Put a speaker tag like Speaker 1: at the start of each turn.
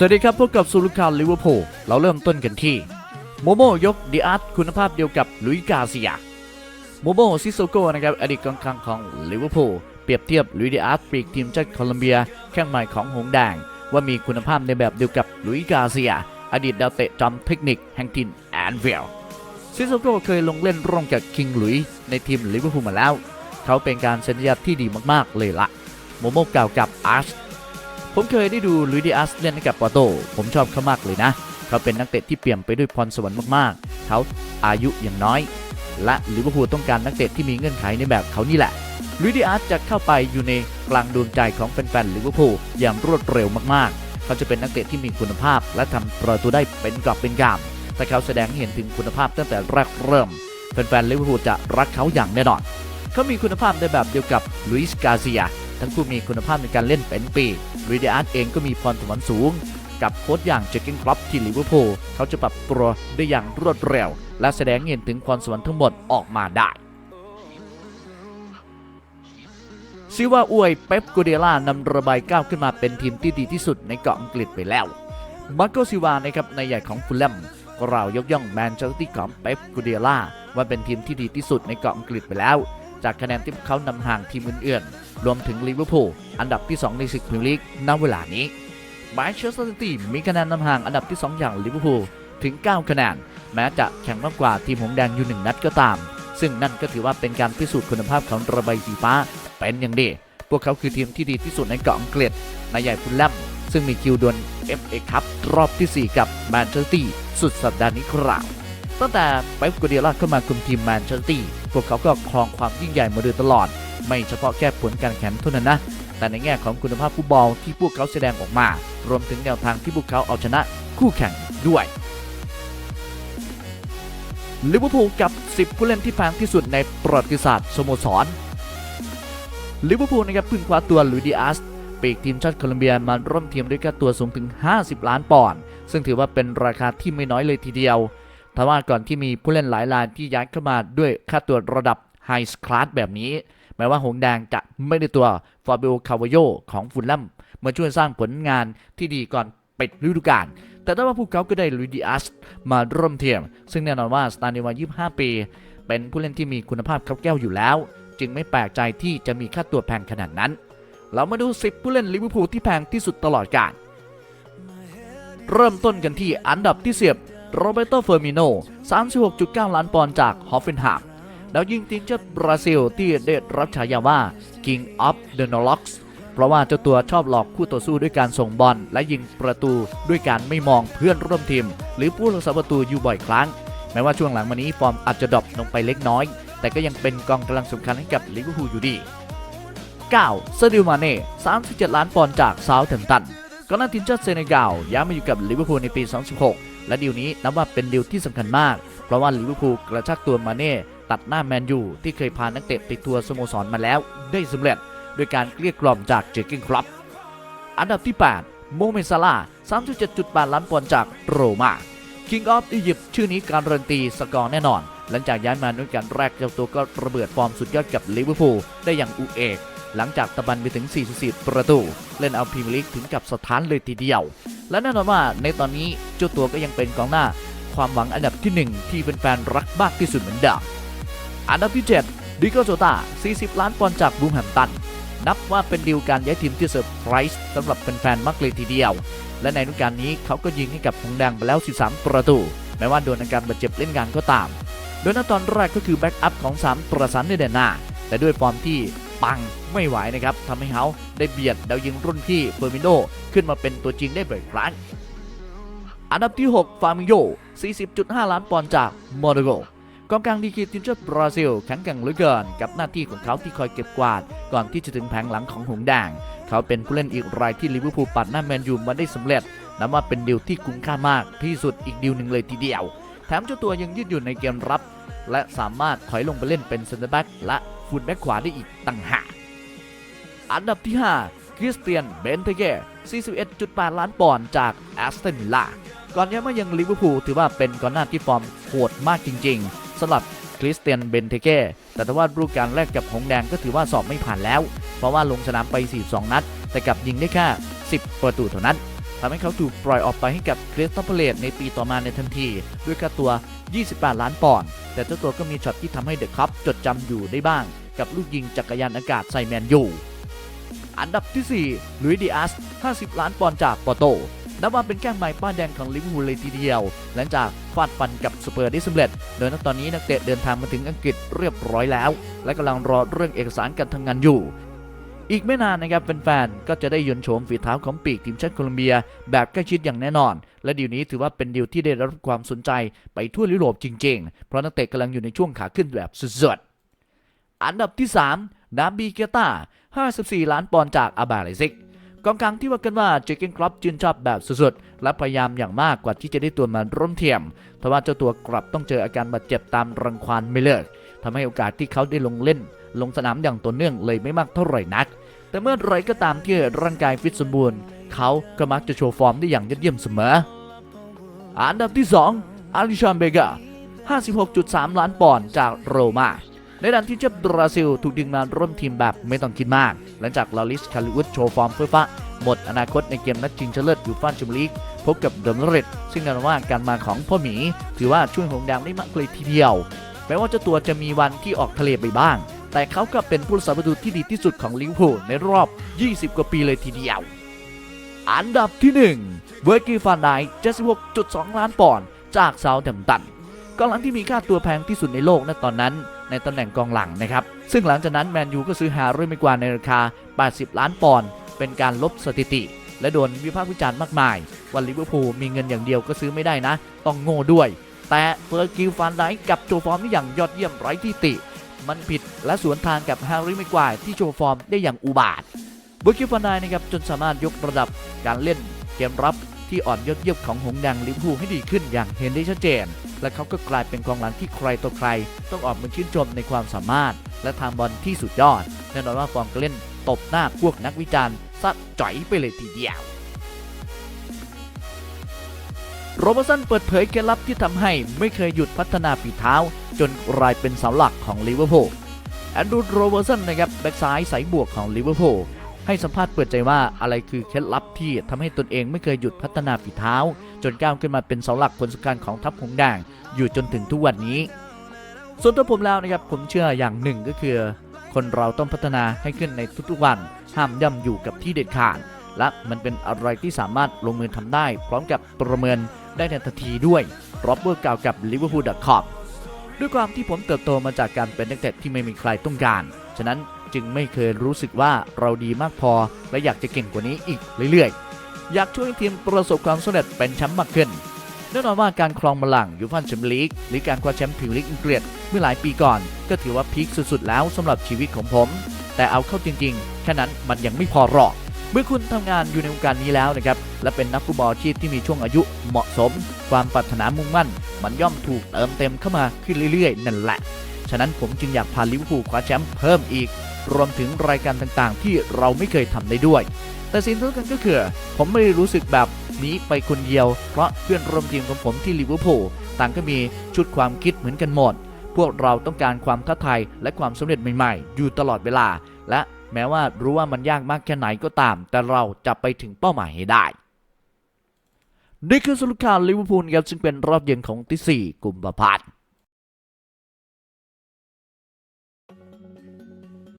Speaker 1: สวัสดีครับพบกับซูรุคาลิเวอร์พูลเราเริ่มต้นกันที่ โมโมยกดีอาร์ตคุณภาพเดียวกับลุยกาเซียโมโมซิโซโกนะครับอดีตกองกลางของลิเวอร์พูลเปรียบเทียบลุยดีอาร์ตปีกทีมชาติโคลอมเบียแข้งใหม่ของหงแดงว่ามีคุณภาพในแบบเดียวกับลุยกาเซีย อดีตดาวเตะจอมเทคนิคแห่งทีมแอนฟิลซิโซโกเคยลงเล่นร่วมกับคิงลุยในทีมลิเวอร์พูลมาแล้ว เขาเป็นการเซ็นสัญญาที่ดีมากๆเลยละโมโมกล่าวกับอาร์ช ผมเคยได้ดูลุยดิอัสเล่นกับปอโต ผมชอบเขามากเลยนะ เขาเป็นนักเตะที่เปี่ยมไปด้วยพรสวรรค์มากๆ เขาอายุอย่างน้อย และลิเวอร์พูลต้องการนักเตะที่มีเงื่อนไขในแบบเขานี่แหละลุยดิอัสจะเข้าไปอยู่ในกลางดวงใจของแฟนๆลิเวอร์พูลอย่างรวดเร็วมากๆ เขาจะเป็นนักเตะที่มีคุณภาพ และทำประตูได้เป็นกอบเป็นกำแต่เขาแสดงให้เห็นถึงคุณภาพตั้งแต่แรกเริ่ม แฟนๆลิเวอร์พูลจะรักเขาอย่างแน่นอน เขามีคุณภาพในแบบเดียวกับลุยส์กาเซีย ทั้งคู่มีคุณภาพในการเล่นเป็นปีลุยเดอาร์เองก็มีพรสวรรค์สูง กับโค้ชอย่างเจคเกนครอปที่ลิเวอร์พูลเขาจะปรับตัวได้อย่างรวดเร็ว และแสดงเห็นถึงพรสวรรค์ทั้งหมดออกมาได้ซิว่าอวยเป๊ปกูเดล่านำระบายก้าวขึ้นมาเป็นทีมที่ดีที่สุดในเกาะอังกฤษไปแล้วมาร์โกซิวานะครับในใหญ่ของฟูลแลมก็เรายกย่องแมนเชสเตอร์ซิตี้ของเป๊ปกูเดล่าว่าเป็นทีมที่ดีที่สุดในเกาะอังกฤษไปแล้ว จากคะแนนที่เขานำห่างทีมอื่นๆ รวมถึงลิเวอร์พูลอันดับที่ 2 ในศึกพรีเมียร์ลีกณเวลานี้แมนเชสเตอร์ซิตี้มีคะแนนนำห่างอันดับที่ 2 อย่างลิเวอร์พูลถึง 9 คะแนน แม้จะแข่งมากกว่าทีมหงสแดงอยู่ 1 นัดก็ตาม ซึ่งนั่นก็ถือว่าเป็นการพิสูจน์คุณภาพของระบายสีฟ้าเป็นอย่างดี พวกเขาคือทีมที่ดีที่สุดในเกาะอังกฤษนายใหญ่ฟุลแลมซึ่งมีคิวดวล FA คัพรอบทีสี่ 4 กับแมนเชสเตอร์ซิตี้สุดสัปดาห์นี้ครับตั้งแต่เป๊ปกัวเดียล่าเข้ามาคุมทีมแมนเชสเตอร์ซิตี้ พวกเขาก็ครองความยิ่งใหญ่มาโดยตลอด ไม่เฉพาะแค่ผลการแข่งเท่านั้นนะ แต่ในแง่ของคุณภาพฟุตบอลที่พวกเขาแสดงออกมา รวมถึงแนวทางที่พวกเขาเอาชนะคู่แข่งด้วยลิเวอร์พูลกับ 10 ผู้เล่นที่แพงที่สุดในประวัติศาสตร์สโมสรลิเวอร์พูลนะครับพิ่งคว้าตัวลุยดิอัสปีกทีมชาติโคลอมเบียมาร่วมทีมด้วยค่าตัวสูงถึง 50 ล้านปอนด์ซึ่งถือว่าเป็นราคาที่ไม่น้อยเลยทีเดียว ทว่าก่อนที่มีผู้เล่นหลายรายที่ย้ายเข้ามาด้วยค่าตัวระดับไฮสคลาสแบบนี้ แม้ว่าหงแดงจะไม่ได้ตัวฟาบิโอคาวโยของฟุลแลมมาช่วยสร้างผลงานที่ดีก่อนปิดฤดูกาล แต่ถ้าว่าพวกเขาก็ได้ลุยดิอัสมาร่วมเทียม ซึ่งแน่นอนว่าสตาร์ในวัย25 ปี เป็นผู้เล่นที่มีคุณภาพครับแก้วอยู่แล้ว จึงไม่แปลกใจที่จะมีค่าตัวแพงขนาดนั้น เรามาดู 10 ผู้เล่นลิเวอร์พูลที่แพงที่สุดตลอดกาล เริ่มต้นกันที่อันดับที่เสียบ โรเบโตเฟอร์มิโน 36.9 ล้านปอนด์จากฮอฟเฟนแฮมดาวยิงทีมชาติบราซิลที่ได้รับฉายาว่า King of the n o l o x เพราะว่าเจ้าตัวชอบหลอกคู่ต่อสู้ด้วยการส่งบอลและยิงประตูด้วยการไม่มองเพื่อนร่วมทีม หรือผู้รักษาประตูอยู่บ่อยครั้ง แม้ว่าช่วงหลังมานี้ฟอร์มอาจจะดรอปลงไปเล็กน้อย แต่ก็ยังเป็นกองกำลังสำคัญให้กับลิเวอร์พูลอยู่ดี 9. ซดิโอมาเน่ 37 ล้านปอนด์จากเซาท์แฮมป์ตันก่อนหน้าทีมชาติเซเนกัลย้ายมาอยู่กับลิเวอร์พูลในปี 2016 และดีลนี้นับว่าเป็นดีลที่สำคัญมาก เพราะว่าลิเวอร์พูลกระชากตัวมาเน่ตัดหน้าแมนยูที่เคยพานักเตะไปทัวร์สโมสรมาแล้วได้สำเร็จโดยการเกลี้ยกล่อมจากเจอร์เกนคลับ อันดับที่ 8 โมเมนซาลา37.8 ล้านปอนด์จากโรมา King of Egypt ชื่อนี้การรันตีสกอร์แน่นอน หลังจากย้ายมาด้วยกันแรกเจ้าตัวก็ระเบิดฟอร์มสุดยอดกับลิเวอร์พูลได้อย่างอุเอกหลังจากตะบันไปถึง 44 ประตู เล่นเอาพรีเมียร์ลีกถึงกับสถานเลยทีเดียว และแน่นอนว่าในตอนนี้เจ้าตัวก็ยังเป็นกองหน้า ความหวังอันดับที่ 1 ที่เป็นแฟนรักมากที่สุดเหมือนเดิมอันดับที่7ดิโกโซตา40 ล้านปอนด์จากบูมแฮมตัน นับว่าเป็นดีลการย้ายทีมที่เซอร์ไพรส์สำหรับแฟนๆมากเลยทีเดียว และในฤดูกาลนี้เขาก็ยิงให้กับหงแดงไปแล้ว 13 ประตู แม้ว่าโดนอาการบาดเจ็บเล่นงานก็ตาม โดยณตอนแรกก็คือแบ็กอัพของ 3 ประสานในเดนหน้าแต่ด้วยฟอร์มที่ ปังไม่ไหวนะครับทำให้เขาได้เบียดดาวยิงรุ่นพี่เฟอร์มิโนขึ้นมาเป็นตัวจริงได้บ่อยครั้งอันดับที่ 6 ฟาร์มิโย 40.5 ล้านปอนด์จากโมโนโกกองกลางดีกีทีมชาติบราซิลแข็งแกร่งเหลือเกิน กับหน้าที่ของเขาที่คอยเก็บกวาด ก่อนที่จะถึงแผงหลังของหงแดง เขาเป็นผู้เล่นอีกรายที่ลิเวอร์พูลปัดหน้าแมนยูมาได้สำเร็จนับว่าเป็นดีลที่คุ้มค่ามากที่สุดอีกดีลหนึ่งเลยทีเดียว แถมเจ้าตัวยังยืดหยุ่นในเกมรับ และสามารถถอยลงไปเล่นเป็นเซนเตอร์แบ็กและ ฟูลแบ็กขวาได้อีกต่างหากอันดับที่ 5 คริสเตียนเบนเทเก้41.8 ล้านปอนด์จากแอสตันวิลล่าก่อนย้ายมายังลิเวอร์พูลถือว่าเป็นกองหน้าที่ฟอร์มโหดมากจริง ๆสำหรับคริสเตียนเบนเทเก้แต่ถ้าว่ารูปการแรกกับหงแดงก็ถือว่าสอบไม่ผ่านแล้ว เพราะว่าลงสนามไป 42 นัด แต่กลับยิงได้แค่ 10 ประตูเท่านั้นทำให้เขาถูกปล่อยออกไปให้กับคริสตัลเพเลตในปีต่อมาในทันที ด้วยค่าตัว 28 ล้านปอนด์ แต่เจ้าตัวก็มีช็อตที่ทำให้เดอะคัพจดจำอยู่ได้บ้าง กับลูกยิงจักรยานอากาศใส่แมนยูอันดับที่ 4 ลุยดิอัส 50 ล้านปอนด์จากปอโต นับว่าเป็นแก้งใหม่ป้าแดงของลิเวอร์พูลเลยทีเดียว หลังจากฟาดฟันกับสเปอร์ได้สำเร็จ โดยณตอนนี้นักเตะเดินทางมาถึงอังกฤษเรียบร้อยแล้ว และกำลังรอเรื่องเอกสารการทำงานอยู่ อีกไม่นานนะครับแฟนๆก็จะได้ยนโฉมฝีเท้าของปีกทีมชาติโคลอมเบีย แบบใกล้ชิดอย่างแน่นอน และดีลนี้ถือว่าเป็นดีลที่ได้รับความสนใจไปทั่วยุโรปจริง ๆ เพราะนักเตะกำลังอยู่ในช่วงขาขึ้นแบบสุดๆอันดับที่ 3 นาบีเกตา54 ล้านปอนด์จากอาบาเลซิกกองกลางที่ว่ากันว่าเจเกนครอปชื่นชอบแบบสุดๆ และพยายามอย่างมากกว่าที่จะได้ตัวมาร่วมเทียมทว่าเจ้าตัวกลับต้องเจออาการบาดเจ็บตามรังควานไม่เลิกทำให้โอกาสที่เขาได้ลงเล่น ลงสนามอย่างต่อเนื่องเลยไม่มากเท่าไหร่นัก แต่เมื่อไรก็ตามที่ร่างกายฟิตสมบูรณ์ เขาก็มักจะโชว์ฟอร์มได้อย่างยอดเยี่ยมเสมอ อันดับที่ 2 อาริชานเบกา56.3 ล้านปอนด์จากโรมาในด้านที่เจ้าบราซิลถูกดึงมาร่วมทีมแบบไม่ต้องคิดมาก หลังจากลาลิสคาลิวุฒโชว์ฟอร์มเพื่อฟ้าหมดอนาคตในเกมนัดชิงชนะเลิศยูฟ่าแชมเปี้ยนลีกพบกับเดมเรตซึ่งน่นอนว่าการมาของพ่อหมี ถือว่าช่วยหงแดงได้มากเลยทีเดียวแม้ว่าเจ้าตัวจะมีวันที่ออกทะเลไปบ้าง แต่เขาก็เป็นผู้รักษาประตูที่ดีที่สุดของลิเวอร์พูลในรอบ 20 กว่าปีเลยทีเดียว อันดับที่ 1 เวอร์กิฟานได76.2 ล้านปอนด์จากเซาท์แฮมตันกองหลังที่มีค่าตัวแพงที่สุดในโลกณตอนนั้น ในตำแหน่งกองหลังนะครับ ซึ่งหลังจากนั้นแมนยูก็ซื้อหาเรื่อยไม่กว่าในราคา 80 ล้านปอนด์เป็นการลบสถิติ และโดนวิพากษ์วิจารณ์มากมายว่าลิเวอร์พูลมีเงินอย่างเดียวก็ซื้อไม่ได้นะ ต้องโง่ด้วย แต่เฟอร์กิลฟานไดกับโชว์ฟอร์มได้อย่างยอดเยี่ยมไร้ที่ติ มันผิด และสวนทางกับแฮร์รี่แม็กควายที่โชว์ฟอร์มได้อย่างอุบาทเบอร์คิวฟานไดนะครับจนสามารถยกระดับการเล่นเกมรับที่อ่อนยอดเยี่ยมของหงส์แดงลิเวอร์พูลให้ดีขึ้นอย่างเห็นได้ชัดเจน และเขาก็กลายเป็นกองหลังที่ใครต่อใคร ต้องออกมาชื่นชมในความสามารถ และทางบอลที่สุดยอดแน่นอนว่าฟอร์มการเล่นตบหน้าพวกนักวิจารณ์ซัดจ่อยไปเลยทีเดียว โรเบอร์สันเปิดเผยเคล็ดลับที่ทำให้ไม่เคยหยุดพัฒนาฝีเท้า จนกลายเป็นเสาหลักของลิเวอร์พูลแอนดรูโรเบอร์สันนะครับแบ็กซ้ายสายบวกของลิเวอร์พูลให้สัมภาษณ์เปิดใจว่าอะไรคือเคล็ดลับที่ทำให้ตนเองไม่เคยหยุดพัฒนาฝีเท้า จนก้าวขึ้นมาเป็นเสาหลักคนสำคัญของทัพหงส์แดงอยู่จนถึงทุกวันนี้ ส่วนตัวผมแล้วนะครับผมเชื่ออย่างหนึ่งก็คือ คนเราต้องพัฒนาให้ขึ้นในทุกๆวัน ห้ามย่ำอยู่กับที่เด็ดขาดและมันเป็นอะไรที่สามารถลงมือทำได้ พร้อมกับประเมิน ได้ในทันทีด้วยร็อบเบอร์กล่าวกับ liverpool.com ด้วยความที่ผมเติบโตมาจากการเป็นนักเตะที่ไม่มีใครต้องการ ฉะนั้นจึงไม่เคยรู้สึกว่าเราดีมากพอ และอยากจะเก่งกว่านี้อีกเรื่อยๆ อยากช่วยทีมประสบความสำเร็จเป็นแชมป์มากขึ้นแน่นอนว่าการครองบัลลังก์ยูฟ่าแชมเปี้ยนลีกหรือการคว้าแชมป์พรีเมียร์ลีกอังกฤษเมื่อหลายปีก่อน ก็ถือว่าพีคสุดๆแล้วสำหรับชีวิตของผม แต่เอาเข้าจริงๆแค่นั้นมันยังไม่พอหรอก เมื่อคุณทำงานอยู่ในวงการนี้แล้วนะครับและเป็นนักฟุตบอลอาชีพที่มีช่วงอายุเหมาะสม ความปรารถนามุ่งมั่น มันย่อมถูกเติมเต็มเข้ามาขึ้นเรื่อยๆ นั่นแหละ ฉะนั้นผมจึงอยากพาลิเวอร์พูลคว้าแชมป์เพิ่มอีก รวมถึงรายการต่างๆ ที่เราไม่เคยทำได้ด้วย แต่สิ่งที่สำคัญก็คือ ผมไม่ได้รู้สึกแบบนี้ไปคนเดียว เพราะเพื่อนร่วมทีมของผมที่ลิเวอร์พูลต่างก็มีชุดความคิดเหมือนกันหมด พวกเราต้องการความท้าทายและความสำเร็จใหม่ๆ อยู่ตลอดเวลา และ แม้ว่ารู้ว่ามันยากมากแค่ไหนก็ตาม แต่เราจะไปถึงเป้าหมายให้ได้นี่คือสรุปข่าวลิเวอร์พูลครับซึ่งเป็นรอบเย็นของที่ 4 กุมภาพันธ์